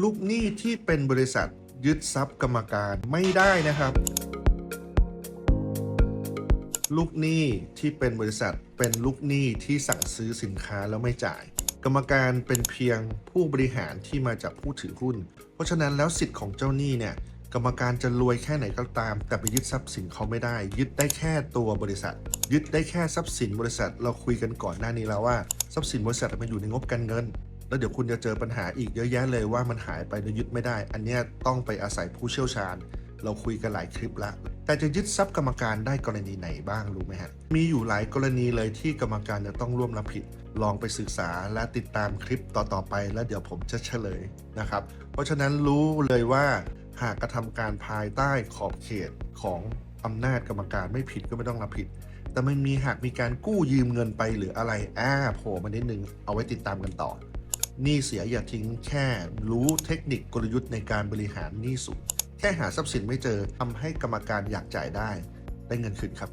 ลูกหนี้ที่เป็นบริษัทยึดทรัพย์กรรมการไม่ได้นะครับ ลูกหนี้ที่เป็นบริษัทเป็นลูกหนี้ที่สั่งซื้อสินค้าแล้วไม่จ่าย กรรมการเป็นเพียงผู้บริหารที่มาจากผู้ถือหุ้น เพราะฉะนั้นแล้วสิทธิ์ของเจ้าหนี้เนี่ยกรรมการจะรวยแค่ไหนก็ตาม แต่ไปยึดทรัพย์สินเขาไม่ได้ ยึดได้แค่ตัวบริษัท ยึดได้แค่ทรัพย์สินบริษัท เราคุยกันก่อนหน้านี้แล้วว่าทรัพย์สินบริษัทมันอยู่ในงบการเงิน แล้วเดี๋ยวคุณจะเจอปัญหาอีกเยอะแยะเลยว่ามันหายไปโดยยึดไม่ได้ อันนี้ต้องไปอาศัยผู้เชี่ยวชาญ เราคุยกันหลายคลิปละแต่จะยึดทรัพย์กรรมการได้กรณีไหนบ้างรู้ไหมฮะ มีอยู่หลายกรณีเลยที่กรรมการจะต้องร่วมรับผิด ลองไปศึกษาและติดตามคลิปต่อๆไป แล้วเดี๋ยวผมจะเฉลยนะครับ เพราะฉะนั้นรู้เลยว่าหากกระทำการภายใต้ขอบเขตของอำนาจกรรมการไม่ผิดก็ไม่ต้องรับผิด แต่มันมีหากมีการกู้ยืมเงินไปหรืออะไรอ่าโผล่มานิดนึงเอาไว้ติดตามกันต่อ หนี้เสียอย่าทิ้งแค่รู้เทคนิคกลยุทธ์ในการบริหารหนี้สุดแค่หาทรัพย์สินไม่เจอทำให้กรรมการอยากจ่ายได้ ได้เงินคืนครับ